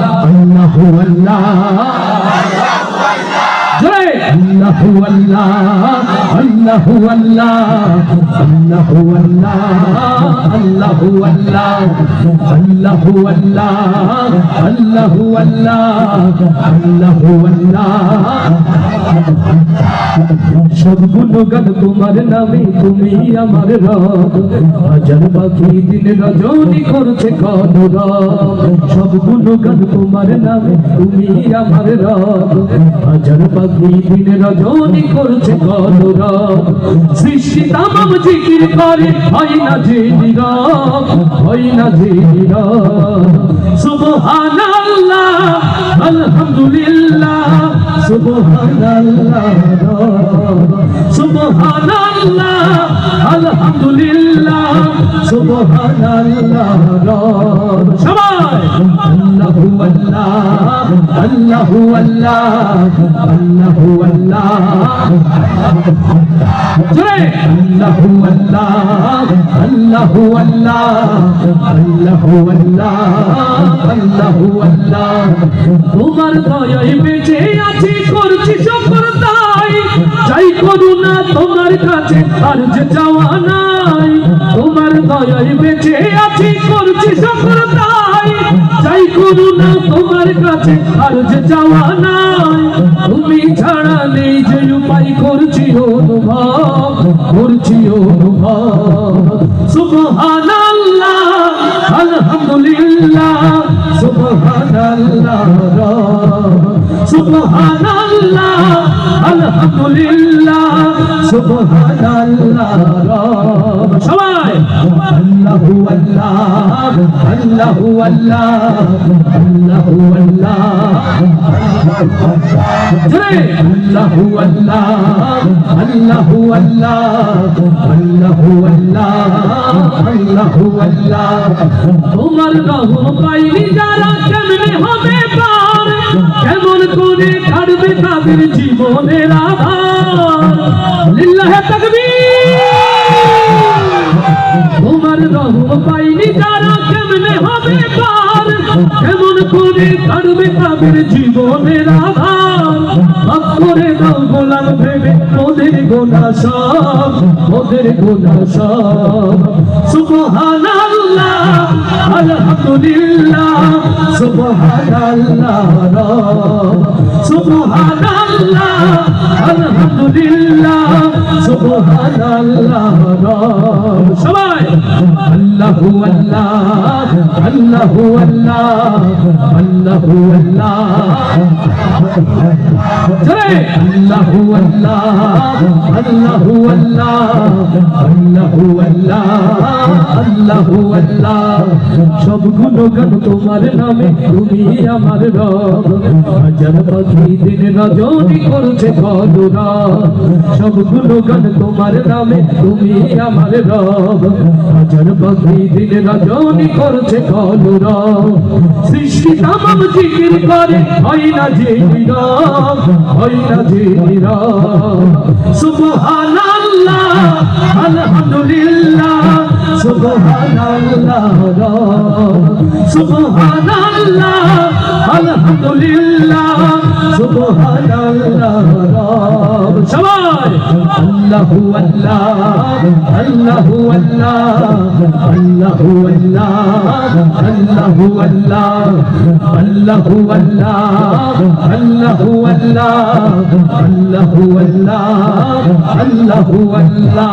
আল্লাহ আল্লাহ আল্লাহ আল্লাহ আল্লাহ আল্লাহ আল্লাহ আল্লাহ আল্লাহ আল্লাহ আল্লাহ আল্লাহ আল্লাহ আল্লাহ। সব গুণগান তোমার নামে, তুমি আমার রব। হাজার পাখি দিন রজনী করছে কদর সব গুণগান তোমার নামে, তুমি আমার রব। হাজার পাখি দিন রজনী করছে কদর সৃষ্টি তামাম জিকির করে, হয় না যে নীরব, হয় না যে নীরব। সুবহানাল্লাহ, আলহামদুলিল্লাহ, সুবহানাল্লাহ সুবহানাল্লাহ, আলহামদুলিল্লাহ, সুবহানাল্লাহ, সবাই। আল্লাহু আল্লাহ আল্লাহু আল্লাহ আল্লাহু জয় আল্লাহু আল্লাহ আল্লাহু আল্লাহ আল্লাহু আল্লাহ আল্লাহু আল্লাহ তোমার দয়ায় বেঁচে আছি, করছি সফর তাই চাই করুণা তোমার কাছে, আর যে চাওয়া নাই। তোমার দয়ায় বেঁচে আছি, করছি তাই চাই করুণা তোমার কাছে আর যে চাওয়া নাই তুমি ছাড়া নেই যে উপায় করছি করছি আলহামদুলিল্লাহ আলহামদুলিল্লাহ সবাই আল্লাহু আল্লাহ আল্লাহু আল্লাহ আল্লাহু আল্লাহ আল্লাহু আল্লাহ তোমার রহম পাইনি যারা, কেমনে হবে পার? কেমন করে কাটবে তাদের জীবনের আধার? কেমন করে কাটবে তাদের জীবনের আধার। মাফ করে দাও গোলাম ভেবে ওদের গোনা সব ওদের গোনা সব সুবহানাল্লাহ, আলহামদুলিল্লাহ, সুবহানাল্লাহ সুবহানাল্লাহ। আলহামদুলিল্লাহ সুবহানাল্লাহ সবাই আল্লাহু আল্লাহ আল্লাহু আল্লাহ আল্লাহু আল্লাহ জয় আল্লাহু আল্লাহ আল্লাহু আল্লাহ আল্লাহু আল্লাহ আল্লাহু আল্লাহ। সব তোমার নামে, তুমি আমার রব। পাখি দিন রজনী করছে কদরা তোমার নামে, তুমি আমার পাখি দিন রজনী করছে কদরা সৃষ্টি জিকির করে না যে না যে সুবহানাল্লাহ, আলহামদুলিল্লাহ। সুবহানাল্লাহ সুবহানাল্লাহ, আলহামদুলিল্লাহ, সুবহানাল্লাহ সবাই আল্লাহু আল্লাহ আল্লাহু আল্লাহ আল্লাহু আল্লাহ আল্লাহু আল্লাহ আল্লাহু আল্লাহ আল্লাহু আল্লাহ আল্লাহু আল্লাহ আল্লাহু আল্লাহ